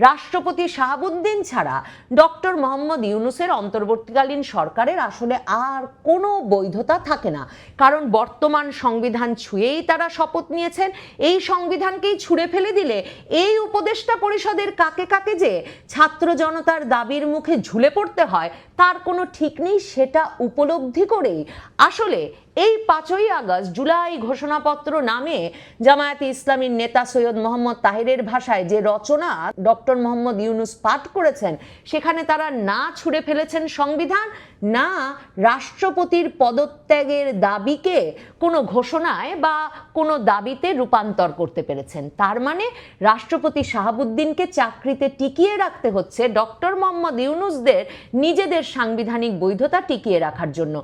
রাষ্ট্রপতি শাহাবুদ্দিন ছাড়া ডক্টর মোহাম্মদ ইউনুসের অন্তর্বর্তীকালীন সরকারের আসলে আর কোনো বৈধতা থাকে না। কারণ বর্তমান সংবিধান ছুঁয়েই তারা শপথ নিয়েছেন। এই সংবিধানকেই ছুঁড়ে ফেলে দিলে এই উপদেষ্টা পরিষদের কাকে কাকে যে ছাত্র জনতার দাবির মুখে ঝুলে পড়তে হয় তার কোনো ঠিক নেই, সেটা উপলব্ধি করেই। আসলে এই পাঁচই আগস্ট জুলাই ঘোষণাপত্র নামে জামায়াতে ইসলামীর নেতা সৈয়দ মোহাম্মদ তাহিরের ভাষায় যে রচনা ডক্টর মোহাম্মদ ইউনুস পাঠ করেছেন, সেখানে তারা না ছুঁড়ে ফেলেছেন সংবিধান, না রাষ্ট্রপতির পদত্যাগের দাবিকে কোনো ঘোষণায় বা কোনো দাবিতে রূপান্তর করতে পেরেছেন। তার মানে রাষ্ট্রপতি শাহাবুদ্দিনকে চাকরিতে টিকিয়ে রাখতে হচ্ছে ডক্টর মোহাম্মদ ইউনুসদের নিজেদের সাংবিধানিক বৈধতা টিকিয়ে রাখার জন্য।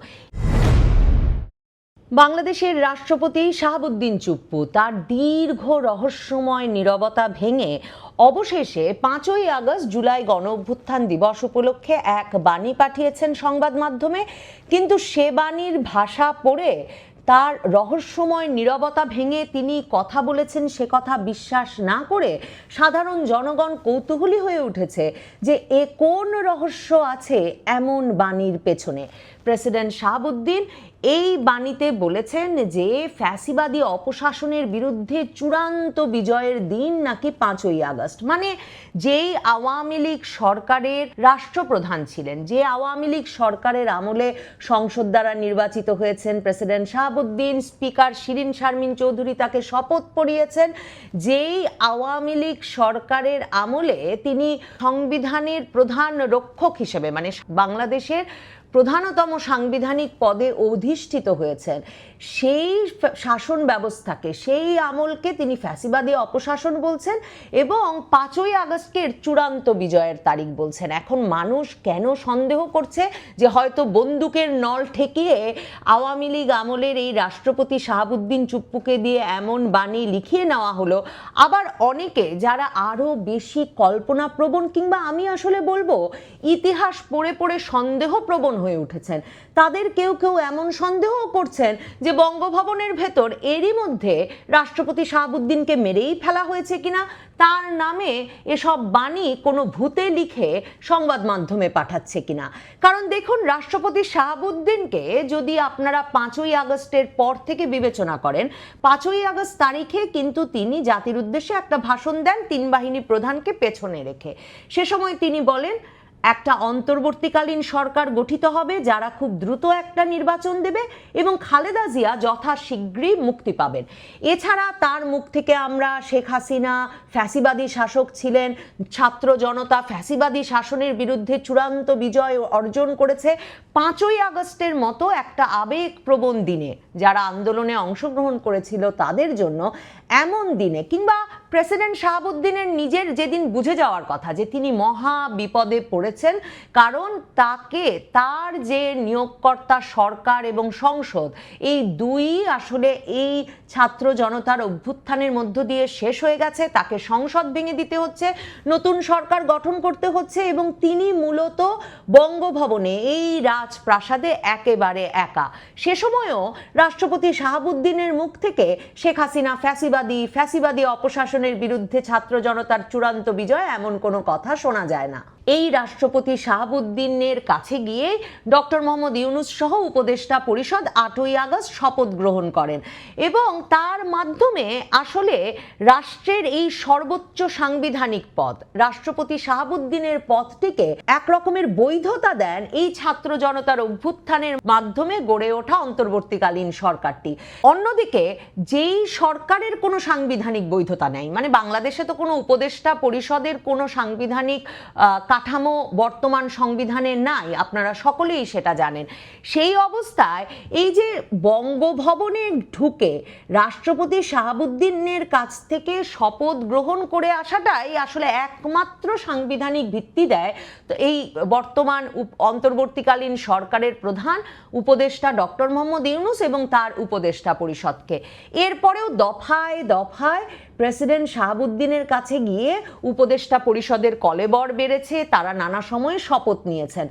বাংলাদেশের রাষ্ট্রপতি শাহাবুদ্দিন চুপ্পু তার দীর্ঘ রহস্যময় নিরবতা ভেঙে অবশেষে পাঁচই আগস্ট জুলাই গণ অভ্যুত্থান দিবস উপলক্ষে এক বাণী পাঠিয়েছেন সংবাদ মাধ্যমে। কিন্তু সে বাণীর ভাষা পড়ে তার রহস্যময় নিরবতা ভেঙে তিনি কথা বলেছেন, সে কথা বিশ্বাস না করে সাধারণ জনগণ কৌতূহলী হয়ে উঠেছে যে এ কোন রহস্য আছে এমন বাণীর পেছনে। প্রেসিডেন্ট শাহাবুদ্দিন এই বাণীতে বলেছেন যে, ফ্যাসিবাদী অপশাসনের বিরুদ্ধে চূড়ান্ত বিজয়ের দিন নাকি পাঁচই আগস্ট। মানে যেই আওয়ামী লীগ সরকারের রাষ্ট্রপ্রধান ছিলেন, যে আওয়ামী লীগ সরকারের আমলে সংসদ দ্বারা নির্বাচিত হয়েছেন প্রেসিডেন্ট শাহাবুদ্দিন, স্পিকার শিরিন শারমিন চৌধুরী তাকে শপথ পড়িয়েছেন, যেই আওয়ামী লীগ সরকারের আমলে তিনি সংবিধানের প্রধান রক্ষক হিসেবে মানে বাংলাদেশের প্রধানতম সাংবিধানিক পদে অধিষ্ঠিত হয়েছেন। সেই শাসন ব্যবস্থাকে, সেই আমলকে তিনি ফ্যাসিবাদী অপশাসন বলছেন এবং পাঁচই আগস্টের চূড়ান্ত বিজয়ের তারিখ বলছেন। এখন মানুষ কেন সন্দেহ করছে যে হয়তো বন্দুকের নল ঠেকিয়ে আওয়ামী লীগ আমলের এই রাষ্ট্রপতি শাহাবুদ্দিন চুপ্পুকে দিয়ে এমন বাণী লিখিয়ে নেওয়া হলো। আবার অনেকে যারা আরও বেশি কল্পনাপ্রবণ কিংবা আমি আসলে বলব, ইতিহাস পড়ে পড়ে সন্দেহপ্রবণ হয়ে উঠেছেন। তাদের কেউ কেউ এমন সন্দেহ করছেন যে বঙ্গভবনের ভেতর এরই মধ্যে রাষ্ট্রপতি শাহাবুদ্দিনকে মেরেই ফেলা হয়েছে কিনা, তার নামে এসব বাণী কোনো ভূতে লিখে সংবাদ মাধ্যমে পাঠাচ্ছে কিনা। কারণ দেখুন, রাষ্ট্রপতি শাহাবুদ্দিনকে যদি আপনারা পাঁচই আগস্টের পর থেকে বিবেচনা করেন, পাঁচই আগস্ট তারিখে কিন্তু তিনি জাতির উদ্দেশ্যে একটা ভাষণ দেন, তিন বাহিনী প্রধানকে পেছনে রেখে। সে সময় তিনি বলেন একটা অন্তর্বর্তীকালীন সরকার গঠিত হবে যারা খুব দ্রুত একটা নির্বাচন দেবে এবং খালেদা জিয়া যথাশীঘ্রই মুক্তি পাবেন। এছাড়া তার মুখ থেকে আমরা শেখ হাসিনা ফ্যাসিবাদী শাসক ছিলেন, ছাত্র জনতা ফ্যাসিবাদী শাসনের বিরুদ্ধে চূড়ান্ত বিজয় অর্জন করেছে পাঁচই আগস্টের মতো একটা আবেগপ্রবণ দিনে। যারা আন্দোলনে অংশগ্রহণ করেছিল তাদের জন্য এমন দিনে কিংবা প্রেসিডেন্ট শাহাবুদ্দিনের নিজের যেদিন বুঝে যাওয়ার কথা, যে তিনি মহা বিপদে পড়েছেন, কারণ তাকে তার যে নিয়োগকর্তা সরকার এবং সংসদ, এই দুই আসলে এই ছাত্র জনতার অভ্যুত্থানের মধ্য দিয়ে শেষ হয়ে গেছে। তাকে সংসদ ভেঙে দিতে হচ্ছে, নতুন সরকার গঠন করতে হচ্ছে এবং তিনি মূলত বঙ্গভবনে এই রাজপ্রাসাদে একেবারে একা। সে সময়ও রাষ্ট্রপতি শাহাবুদ্দিনের মুখ থেকে শেখ হাসিনা ফ্যাসিবাদী ফ্যাসিবাদী অপশাসনের বিরুদ্ধে ছাত্র জনতার চূড়ান্ত বিজয় এমন কোনো কথা শোনা যায় না। এই রাষ্ট্রপতি শাহাবুদ্দিনের কাছে গিয়ে ডক্টর মোহাম্মদ ইউনুস সহ উপদেষ্টা পরিষদ আটই আগস্ট শপথ গ্রহণ করেন। এবং তার মাধ্যমে আসলে রাষ্ট্রের এই সর্বোচ্চ সাংবিধানিক পদ, রাষ্ট্রপতি শাহাবুদ্দিনের পদটিকে এক রকমের বৈধতা দেন এই ছাত্র জনতার অভ্যুত্থানের মাধ্যমে গড়ে ওঠা অন্তর্বর্তীকালীন সরকারটি। অন্যদিকে যেই সরকারের কোনো সাংবিধানিক বৈধতা নেই মানে বাংলাদেশে তো কোনো উপদেষ্টা পরিষদের কোনো সাংবিধানিক কাঠামো বর্তমান সংবিধানে নাই, আপনারা সকলেই সেটা জানেন। সেই অবস্থায় এই যে বঙ্গভবনে ঢুকে রাষ্ট্রপতি শাহাবুদ্দিনের কাছ থেকে শপথ গ্রহণ করে আসাটাই আসলে একমাত্র সাংবিধানিক ভিত্তি দেয়। তো এই বর্তমান অন্তর্বর্তীকালীন সরকারের প্রধান উপদেষ্টা ডক্টর মোহাম্মদ ইউনুস এবং তার উপদেষ্টা পরিষদকে। এরপরেও দফায় দফায় প্রেসিডেন্ট শাহাবুদ্দিনের কাছে গিয়ে উপদেষ্টা পরিষদের কলেবর বেড়েছে, তারা নানা সময়ে শপথ নিয়েছেন।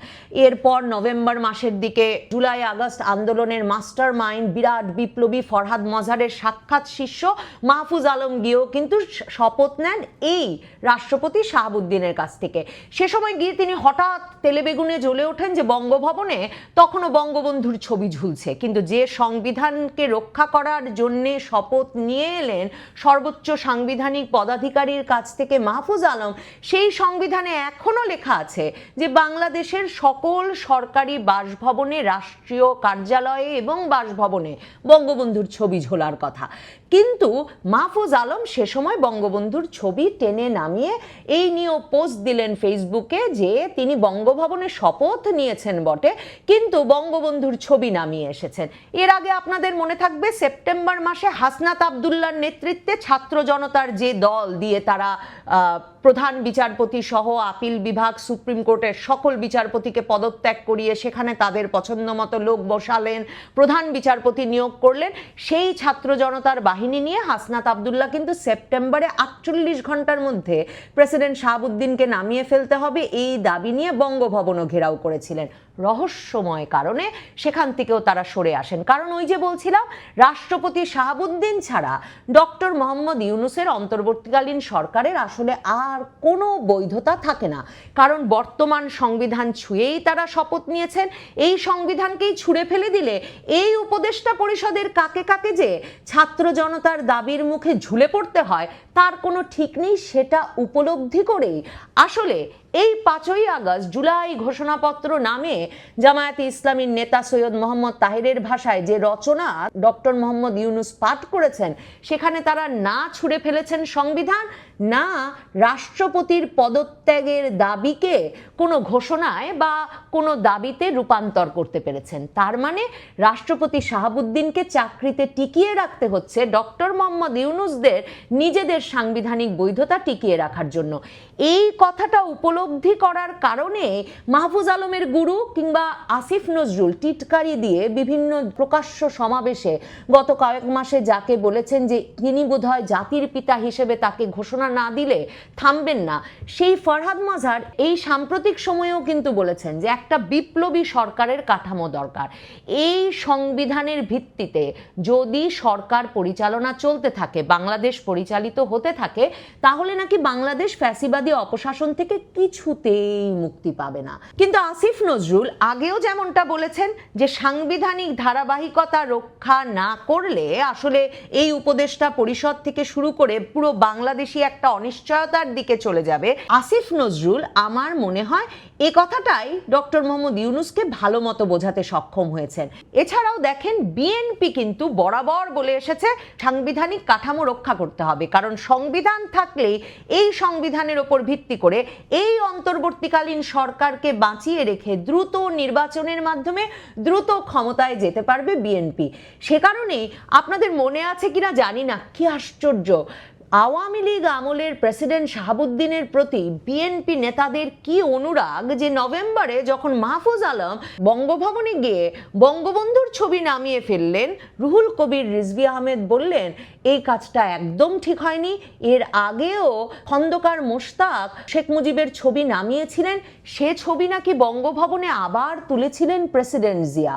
এরপর নভেম্বর মাসের দিকে জুলাই আগস্ট আন্দোলনের মাস্টার মাইন্ড বিরাট বিপ্লবী ফরহাদ মজারের সাক্ষাৎ শিষ্য মাহফুজ আলম গিয়েও কিন্তু শপথ নেন এই রাষ্ট্রপতি শাহাবুদ্দিনের কাছ থেকে। সে সময় গিয়ে তিনি হঠাৎ তেলেবেগুনে জ্বলে ওঠেন যে বঙ্গভবনে তখনও বঙ্গবন্ধুর ছবি ঝুলছে। কিন্তু যে সংবিধানকে রক্ষা করার জন্যে শপথ নিয়ে এলেন সর্বোচ্চ সাংবিধানিক পদাধিকারীর কাছ থেকে মাহফুজ আলম, সেই সংবিধানে এখনও লেখা আছে যে বাংলাদেশের সকল সরকারি বাসভবনে, রাষ্ট্রীয় কার্যালয়ে এবং বাসভবনে বঙ্গবন্ধুর ছবি ঝোলার কথা। কিন্তু মাহফুজ আলম সে সময় বঙ্গবন্ধুর ছবি টেনে নামিয়ে এই নিয়েও পোস্ট দিলেন ফেসবুকে যে তিনি বঙ্গভবনে শপথ নিয়েছেন বটে, কিন্তু বঙ্গবন্ধুর ছবি নামিয়ে এসেছেন। এর আগে আপনাদের মনে থাকবে, সেপ্টেম্বর মাসে হাসনাত আবদুল্লার নেতৃত্বে ছাত্র জনতার যে দল দিয়ে তারা প্রধান বিচারপতি সহ আপিল বিভাগ, সুপ্রিম কোর্টের সকল বিচারপতিকে পদত্যাগ করিয়ে সেখানে তাদের পছন্দ মতো লোক বসালেন, প্রধান বিচারপতি নিয়োগ করলেন। সেই ছাত্র জনতার বাহিনী নিয়ে হাসনাত আবদুল্লাহ কিন্তু সেপ্টেম্বরে আটচল্লিশ ঘণ্টার মধ্যে প্রেসিডেন্ট শাহাবুদ্দিনকে নামিয়ে ফেলতে হবে, এই দাবি নিয়ে বঙ্গভবনও ঘেরাও করেছিলেন। রহস্যময় কারণে সেখান থেকেও তারা সরে আসেন। কারণ ওই যে বলছিলাম, রাষ্ট্রপতি শাহাবুদ্দিন ছাড়া ডক্টর মোহাম্মদ ইউনুসের অন্তর্বর্তীকালীন সরকারের আসলে আর কোনো বৈধতা থাকে না। কারণ বর্তমান সংবিধান ছুঁয়েই তারা শপথ নিয়েছেন। এই সংবিধানকেই ছুঁড়ে ফেলে দিলে এই উপদেষ্টা পরিষদের কাকে কাকে যে ছাত্র জনতার দাবির মুখে ঝুলে পড়তে হয়, তার কোনো ঠিক নেই সেটা উপলব্ধি করেই। আসলে এই পাঁচই আগস্ট জুলাই ঘোষণাপত্র নামে জামায়াতে ইসলামীর নেতা সৈয়দ মোহাম্মদ তাহিরের ভাষায় যে রচনা ডক্টর মোহাম্মদ ইউনুস পাঠ করেছেন, সেখানে তারা না ছুড়ে ফেলেছেন সংবিধান না রাষ্ট্রপতির পদত্যাগের দাবিকে কোনো ঘোষণায় বা কোনো দাবিতে রূপান্তর করতে পেরেছেন। তার মানে রাষ্ট্রপতি শাহাবুদ্দিনকে চাকরিতে টিকিয়ে রাখতে হচ্ছে ডক্টর মোহাম্মদ ইউনুসদের নিজেদের সাংবিধানিক বৈধতা টিকিয়ে রাখার জন্য। এই কথাটা উপলব্ধি করার কারণে মাহফুজ আলমের গুরু কিংবা আসিফ নজরুল টিটকারি দিয়ে বিভিন্ন প্রকাশ্য সমাবেশে গত কয়েক মাসে যাকে বলেছেন যে তিনি বোধহয় জাতির পিতা হিসেবে তাকে ঘোষণা না দিলে থামবেন না। সেই ফরহাদ মাজার এই সাম্প্রতিক সময়েও কিন্তু বলেছেন যে একটা বিপ্লবী সরকারের কাঠামো দরকার। এই সংবিধানের ভিত্তিতে যদি সরকার পরিচালনা চলতে থাকে, বাংলাদেশ পরিচালিত হতে থাকে, তাহলে নাকি বাংলাদেশ ফ্যাসিবাদী অপশাসন থেকে কিছুতেই মুক্তি পাবে না। কিন্তু আসিফ নজরুল আগেও যেমনটা বলেছেন যে সাংবিধানিক ধারাবাহিকতা রক্ষা না করলে আসলে এই উপদেষ্টা পরিষদ থেকে শুরু করে পুরো বাংলাদেশি একটা অনিশ্চয়তার দিকে চলে যাবে। আসিফ নজরুল, আমার মনে হয় এ কথাটাই ডক্টর মোহাম্মদ ইউনুসকে ভালো মতো বোঝাতে সক্ষম হয়েছেন। এছাড়াও দেখেন, বিএনপি কিন্তু বরাবর বলে এসেছে, সাংবিধানিক কাঠামো রক্ষা করতে হবে। কারণ সংবিধান থাকলেই এই সংবিধানের ওপর ভিত্তি করে এই অন্তর্বর্তীকালীন সরকারকে বাঁচিয়ে রেখে দ্রুত নির্বাচনের মাধ্যমে দ্রুত ক্ষমতায় যেতে পারবে বিএনপি। সে কারণেই আপনাদের মনে আছে কিনা জানি না, কি আশ্চর্য। আওয়ামী লীগ আমলের প্রেসিডেন্ট শাহাবুদ্দিনের প্রতি বিএনপি নেতাদের কি অনুরাগ যে নভেম্বরে যখন মাহফুজ আলম বঙ্গভবনে গিয়ে বঙ্গবন্ধুর ছবি নামিয়ে ফেললেন, রুহুল কবির রিজভি আহমেদ বললেন, এই কাজটা একদম ঠিক হয়নি। এর আগেও খন্দকার মোশতাক শেখ মুজিবের ছবি নামিয়েছিলেন। সে ছবি নাকি বঙ্গভবনে আবার তুলেছিলেন প্রেসিডেন্ট জিয়া।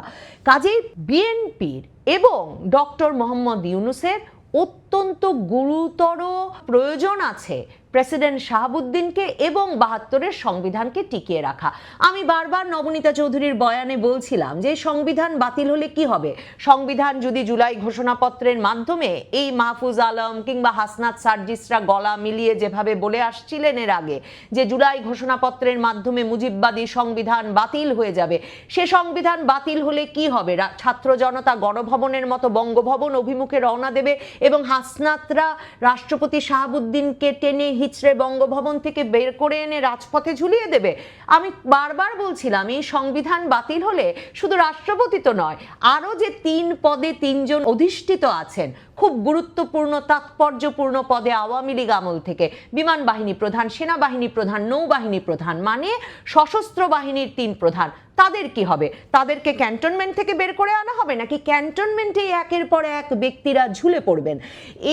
কাজেই বিএনপির এবং ডক্টর মোহাম্মদ ইউনুসের অত্যন্ত গুরুতর প্রয়োজন আছে প্রেসিডেন্ট শাহাবুদ্দিনকে এবং বাহাত্তরের সংবিধানকে টিকিয়ে রাখা। আমি বারবার নবনীতা চৌধুরীর বয়ানে বলছিলাম যে, সংবিধান বাতিল হলে কি হবে? সংবিধান যদি জুলাই ঘোষণাপত্রের মাধ্যমে এই মাহফুজ আলম কিংবা হাসনাত সার্জিসরা গলা মিলিয়ে যেভাবে বলে আসছিলেন এর আগে, যে জুলাই ঘোষণাপত্রের মাধ্যমে মুজিববাদী সংবিধান বাতিল হয়ে যাবে, সে সংবিধান বাতিল হলে কি হবে? ছাত্র জনতা গণভবনের মতো বঙ্গভবন অভিমুখে রওনা দেবে এবং হাসনাতরা রাষ্ট্রপতি শাহাবুদ্দিনকে টেনে হিচড়ে বঙ্গভবন থেকে বের করে এনে রাজপথে ঝুলিয়ে দেবে। আমি বারবার বলছিলাম, এই সংবিধান বাতিল হলে শুধু রাষ্ট্রপতি তো নয়, আরও যে তিন পদে তিনজন অধিষ্ঠিত আছেন খুব গুরুত্বপূর্ণ, তাৎপর্যপূর্ণ পদে আওয়ামী লীগ আমল থেকে। বিমান বাহিনী প্রধান, সেনাবাহিনী প্রধান, নৌবাহিনী প্রধান মানে সশস্ত্র বাহিনীর তিন প্রধান। তাদের কি হবে? তাদেরকে ক্যান্টনমেন্ট থেকে বের করে আনা হবে নাকি ক্যান্টনমেন্টে একের পর এক ব্যক্তিরা ঝুলে পড়বেন?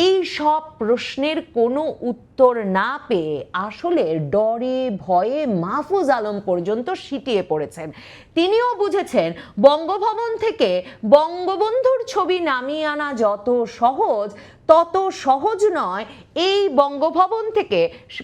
এই সব প্রশ্নের কোনো উত্তর না পেয়ে আসলে ডরে, ভয়ে মাহফুজ আলম পর্যন্ত সিটিয়ে পড়েছেন। তিনিও বুঝেছেন, বঙ্গভবন থেকে বঙ্গবন্ধুর ছবি নামিয়ে আনা যত সহজ, তত সহজ নয়, এই বঙ্গভবন থেকে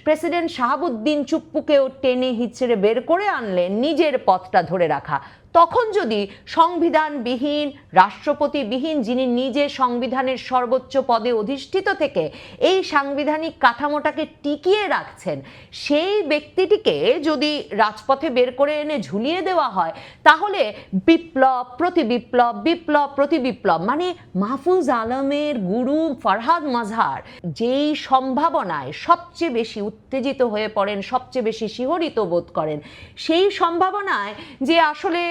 প্রেসিডেন্ট শাহাবুদ্দিন চুপ্পুকেও টেনে হিচড়ে বের করে আনলেন নিজের পথটা ধরে রাখা। তখন যদি সংবিধানবিহীন, রাষ্ট্রপতিবিহীন যিনি নিজে সংবিধানের সর্বোচ্চ পদে অধিষ্ঠিত থেকে এই সাংবিধানিক কাঠামোটাকে টিকিয়ে রাখছেন, সেই ব্যক্তিটিকে যদি রাজপথে বের করে এনে ঝুলিয়ে দেওয়া হয়, তাহলে বিপ্লব প্রতি বিপ্লব বিপ্লব প্রতি বিপ্লব মানে মাহফুজ আলমের গুরু ফরহাদ মাজহার যেই সম্ভাবনায় সবচেয়ে বেশি উত্তেজিত হয়ে পড়েন, সবচেয়ে বেশি শিহরিত বোধ করেন, সেই সম্ভাবনায় যে আসলে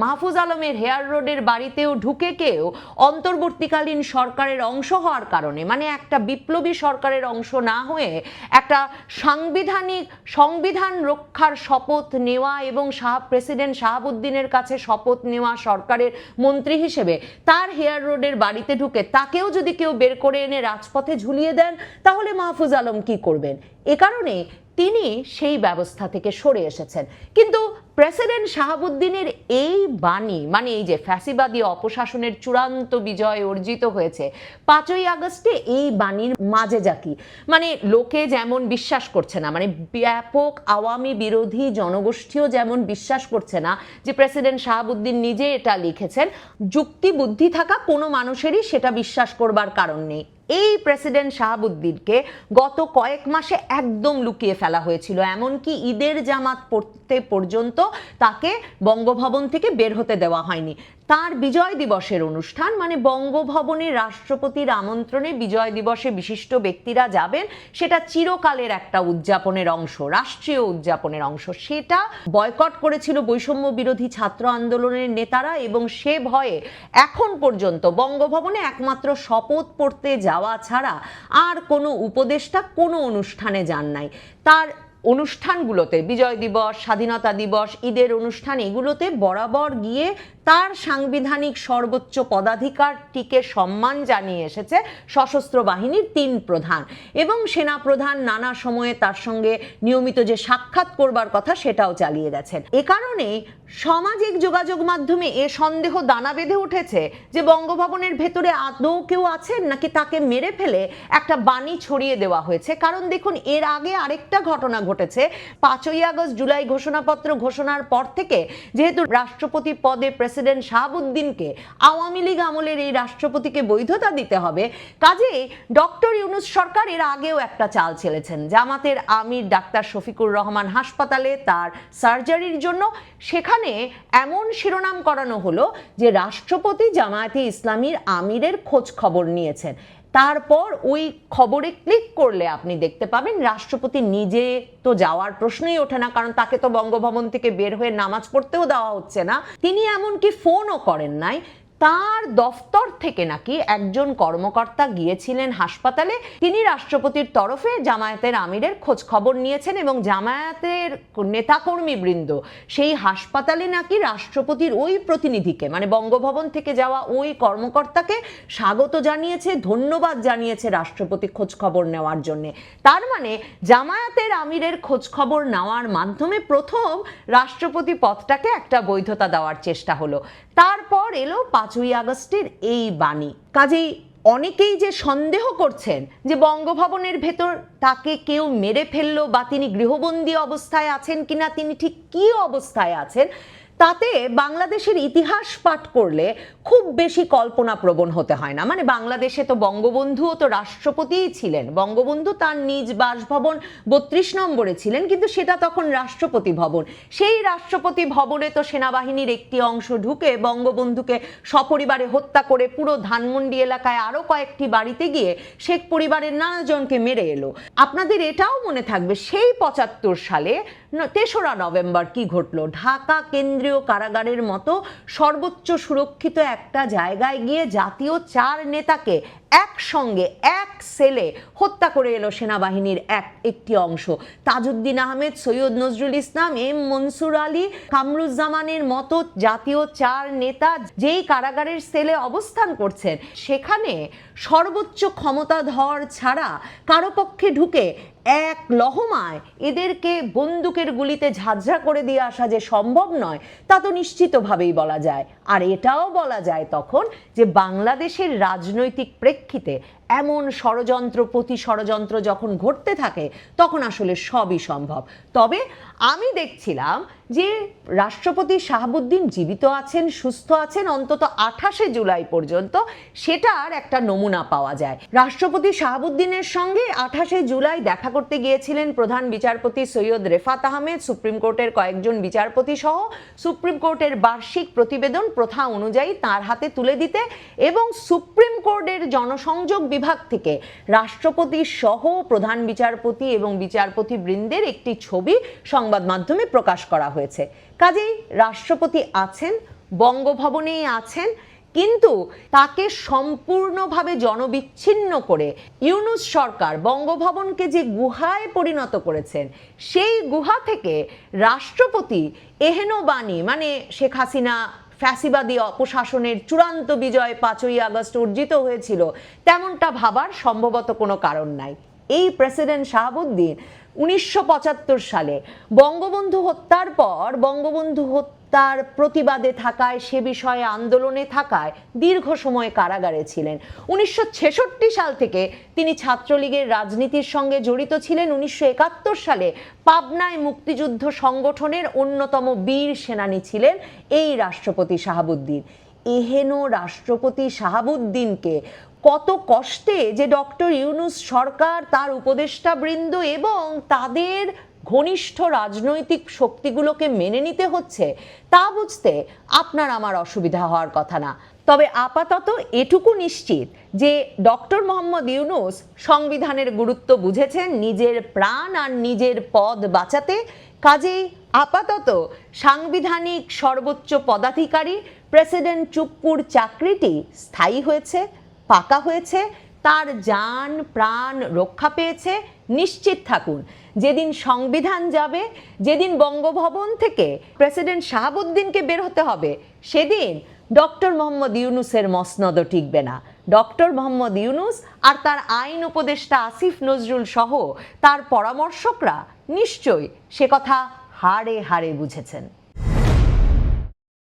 মাহফুজ আলমের হেয়ার রোডের বাড়িতেও ঢুকে কেউ অন্তর্বর্তীকালীন সরকারের অংশ হওয়ার কারণে মানে একটা বিপ্লবী সরকারের অংশ না হয়ে একটা সাংবিধানিক সংবিধান রক্ষার শপথ নেওয়া এবং শাহ, প্রেসিডেন্ট শাহাবুদ্দিনের কাছে শপথ নেওয়া সরকারের মন্ত্রী হিসেবে তার হেয়ার রোডের বাড়িতে ঢুকে তাকেও যদি কেউ বের করে এনে রাজপথে ঝুলিয়ে দেন, তাহলে মাহফুজ আলম কি করবেন? এ কারণে তিনি সেই ব্যবস্থা থেকে সরে এসেছেন। কিন্তু প্রেসিডেন্ট শাহাবুদ্দিনের এই বাণী মানে এই যে ফ্যাসিবাদী অপশাসনের চূড়ান্ত বিজয় অর্জিত হয়েছে, পাঁচই আগস্টে এই বাণীর মাঝে যাকি মানে লোকে যেমন বিশ্বাস করছে না মানে ব্যাপক আওয়ামী বিরোধী জনগোষ্ঠীও যেমন বিশ্বাস করছে না যে প্রেসিডেন্ট শাহাবুদ্দিন নিজে এটা লিখেছেন, যুক্তি বুদ্ধি থাকা কোনো মানুষেরই সেটা বিশ্বাস করবার কারণ নেই। এই প্রেসিডেন্ট শাহাবুদ্দিনকে গত কয়েক মাসে একদম লুকিয়ে ফেলা হয়েছিল, এমনকি ঈদের জামাত পর্যন্ত তাকে বঙ্গভবন থেকে বের হতে দেওয়া হয়নি। তার বিজয় দিবসের অনুষ্ঠান মানে বঙ্গভবনে রাষ্ট্রপতির আমন্ত্রণে বিজয় দিবসে বিশিষ্ট ব্যক্তিরা যাবেন, সেটা চিরকালের একটা উদযাপনের অংশ, রাষ্ট্রীয় উদযাপনের অংশ। সেটা বয়কট করেছিল বৈষম্য বিরোধী ছাত্র আন্দোলনের নেতারা এবং সে ভয়ে এখন পর্যন্ত বঙ্গভবনে একমাত্র শপথ পড়তে যাওয়া ছাড়া আর কোনো উপদেষ্টা কোনো অনুষ্ঠানে যান নাই। তার অনুষ্ঠানগুলোতে, বিজয় দিবস, স্বাধীনতা দিবস, ঈদের অনুষ্ঠান, এগুলোতে বরাবর গিয়ে তার সাংবিধানিক সর্বোচ্চ পদাধিকারটিকে সম্মান জানিয়ে এসেছে সশস্ত্র বাহিনীর তিন প্রধান। এবং সেনা প্রধান নানা সময়ে তার সঙ্গে নিয়মিত যে সাক্ষাৎ করবার কথা সেটাও চালিয়ে গেছেন। এ কারণে সামাজিক যোগাযোগ মাধ্যমে এ সন্দেহ দানা বেঁধে উঠেছে যে বঙ্গভবনের ভেতরে আদৌ কেউ আছেন নাকি তাকে মেরে ফেলে একটা বাণী ছড়িয়ে দেওয়া হয়েছে। কারণ দেখুন, এর আগে আরেকটা ঘটনা ঘটেছে। পাঁচই আগস্ট জুলাই ঘোষণাপত্র ঘোষণার পর থেকে যেহেতু রাষ্ট্রপতি পদে প্রেসিডেন্ট শাহাবুদ্দিনকে আওয়ামী লীগ আমলের এই রাষ্ট্রপতিকে বৈধতা দিতে হবে কাজে ডক্টর ইউনুস সরকার এর আগেও একটা চাল ছেলেছেন। জামাতের আমির ডাক্তার শফিকুর রহমান হাসপাতালে তার সার্জারির জন্য সেখানে এমন শিরোনাম করানো হলো যে রাষ্ট্রপতি জামায়াতে ইসলামীর আমিরের খোঁজ খবর নিয়েছেন। তারপর ওই খবরে ক্লিক করলে আপনি দেখতে পাবেন রাষ্ট্রপতি নিজে তো যাওয়ার প্রশ্নই ওঠে না, কারণ তাকে তো বঙ্গভবন থেকে বের হয়ে নামাজ পড়তেও দেওয়া হচ্ছে না। তিনি এমনকি ফোনও করেন নাই তার দফতর থেকে নাকি একজন কর্মকর্তা গিয়েছিলেন হাসপাতালে। তিনি রাষ্ট্রপতির তরফে জামায়াতের আমিরের খোঁজ খবর নিয়েছেন এবং জামায়াতের নেতাকর্মী বৃন্দ সেই হাসপাতালে নাকি রাষ্ট্রপতির ওই প্রতিনিধিকে মানে বঙ্গভবন থেকে যাওয়া ওই কর্মকর্তাকে স্বাগত জানিয়েছে, ধন্যবাদ জানিয়েছে রাষ্ট্রপতি খোঁজ খবর নেওয়ার জন্য। তার মানে জামায়াতের আমিরের খোঁজ খবর নেওয়ার মাধ্যমে প্রথম রাষ্ট্রপতি পদটাকে একটা বৈধতা দেওয়ার চেষ্টা হলো। তারপর এলো পাঁচই আগস্টের এই বাণী। কাজেই অনেকেই যে সন্দেহ করছেন যে বঙ্গভবনের ভেতর তাকে কেউ মেরে ফেলল বা তিনি গৃহবন্দী অবস্থায় আছেন কিনা, তিনি ঠিক কি অবস্থায় আছেন তাতে বাংলাদেশের ইতিহাস পাঠ করলে খুব বেশি কল্পনা প্রবণ হতে হয় না। মানে বাংলাদেশে তো বঙ্গবন্ধুও তো রাষ্ট্রপতিই ছিলেন। বঙ্গবন্ধু তার নিজ বাসভবন বত্রিশ নম্বরে ছিলেন, কিন্তু সেটা তখন রাষ্ট্রপতি ভবন। সেই রাষ্ট্রপতি ভবনে তো সেনাবাহিনীর একটি অংশ ঢুকে বঙ্গবন্ধুকে সপরিবারে হত্যা করে পুরো ধানমন্ডি এলাকায় আরও কয়েকটি বাড়িতে গিয়ে শেখ পরিবারের নানাজনকে মেরে এলো। আপনাদের এটাও মনে থাকবে, সেই পঁচাত্তর সালে তেসরা নভেম্বর কি ঘটলো? ঢাকা কেন্দ্রীয় কারাগারের মতো সর্বোচ্চ সুরক্ষিত একটা জায়গায় গিয়ে জাতীয় চার নেতাকে একসঙ্গে এক সেলে হত্যা করে এলো সেনাবাহিনীর এক, একটি অংশ। তাজউদ্দিন আহমেদ, সৈয়দ নজরুল ইসলাম, এম মনসুর আলী, কামরুজ্জামানের মতো জাতীয় চার নেতা যেই কারাগারের সেলে অবস্থান করছেন, সেখানে সর্বোচ্চ ক্ষমতাধর ছাড়া কারও পক্ষে ঢুকে এক লহমায় এদেরকে বন্দুকের গুলিতে ঝাঁঝরা করে দিয়ে আসা যে সম্ভব নয়, তা তো নিশ্চিতভাবেই বলা যায়। আর এটাও বলা যায় তখন যে বাংলাদেশের রাজনৈতিক প্রেক্ষিতে এমন ষড়যন্ত্র প্রতি ষড়যন্ত্র যখন ঘটতে থাকে, তখন আসলে সবই সম্ভব। তবে আমি দেখছিলাম যে রাষ্ট্রপতি শাহাবুদ্দিন জীবিত আছেন, সুস্থ আছেন, অন্তত আঠাশে জুলাই পর্যন্ত সেটার একটা নমুনা পাওয়া যায়। রাষ্ট্রপতি শাহাবুদ্দিনের সঙ্গে আঠাশে জুলাই দেখা করতে গিয়েছিলেন প্রধান বিচারপতি সৈয়দ রেফাত আহমেদ, সুপ্রিম কোর্টের কয়েকজন বিচারপতি সহ, সুপ্রিম কোর্টের বার্ষিক প্রতিবেদন প্রথা অনুযায়ী তার হাতে তুলে দিতে এবং সুপ্রিম কোর্টের জনসংযোগ বিভাগ থেকে রাষ্ট্রপতি সহ প্রধান বিচারপতি এবং বিচারপতি বৃন্দের একটি ছবি সংবাদ মাধ্যমে প্রকাশ করা হয়েছে। কাজেই রাষ্ট্রপতি আছেন, বঙ্গভবনেই আছেন, কিন্তু তাকে সম্পূর্ণভাবে জনবিচ্ছিন্ন করে ইউনুস সরকার বঙ্গভবনকে যে গুহায় পরিণত করেছেন, সেই গুহা থেকে রাষ্ট্রপতি এহেন বাণী মানে শেখ হাসিনা ফ্যাসিবাদী অপশাসনের চূড়ান্ত বিজয় পাঁচই আগস্ট অর্জিত হয়েছিল, তেমনটা ভাবার সম্ভবত কোনো কারণ নাই। এই প্রেসিডেন্ট শাহাবুদ্দিন উনিশশো পঁচাত্তর সালে বঙ্গবন্ধু হত্যার পর বঙ্গবন্ধু হত্যার প্রতিবাদে থাকায়, সে বিষয়ে আন্দোলনে থাকায় দীর্ঘ সময় কারাগারে ছিলেন। উনিশশো ছেষট্টি সাল থেকে তিনি ছাত্রলীগের রাজনীতির সঙ্গে জড়িত ছিলেন। উনিশশো একাত্তর সালে পাবনায় মুক্তিযুদ্ধ সংগঠনের অন্যতম বীর সেনানী ছিলেন এই রাষ্ট্রপতি শাহাবুদ্দিন। এহেন রাষ্ট্রপতি শাহাবুদ্দিনকে কত কষ্টে যে ডক্টর ইউনুস সরকার, তার উপদেষ্টা বৃন্দ এবং তাদের ঘনিষ্ঠ রাজনৈতিক শক্তিগুলোকে মেনে নিতে হচ্ছে, তা বুঝতে আপনার আমার অসুবিধা হওয়ার কথা না। তবে আপাতত এটুকু নিশ্চিত যে ডক্টর মোহাম্মদ ইউনুস সংবিধানের গুরুত্ব বুঝেছেন নিজের প্রাণ আর নিজের পদ বাঁচাতে। কাজেই আপাতত সাংবিধানিক সর্বোচ্চ পদাধিকারী প্রেসিডেন্ট চুপ্পুর চাকরিটি স্থায়ী হয়েছে। পাকা হয়েছে, তার যান, প্রাণ রক্ষা পেয়েছে, নিশ্চিত থাকুন। যেদিন সংবিধান যাবে, যেদিন বঙ্গভবন থেকে প্রেসিডেন্ট শাহাবুদ্দিনকে বের হতে হবে, সেদিন ডক্টর মোহাম্মদ ইউনুসের মসনদও টিকবে না। ডক্টর মোহাম্মদ ইউনুস আর তার আইন উপদেষ্টা আসিফ নজরুল সহ তার পরামর্শকরা নিশ্চয়ই সে কথা হাড়ে হাড়ে বুঝেছেন।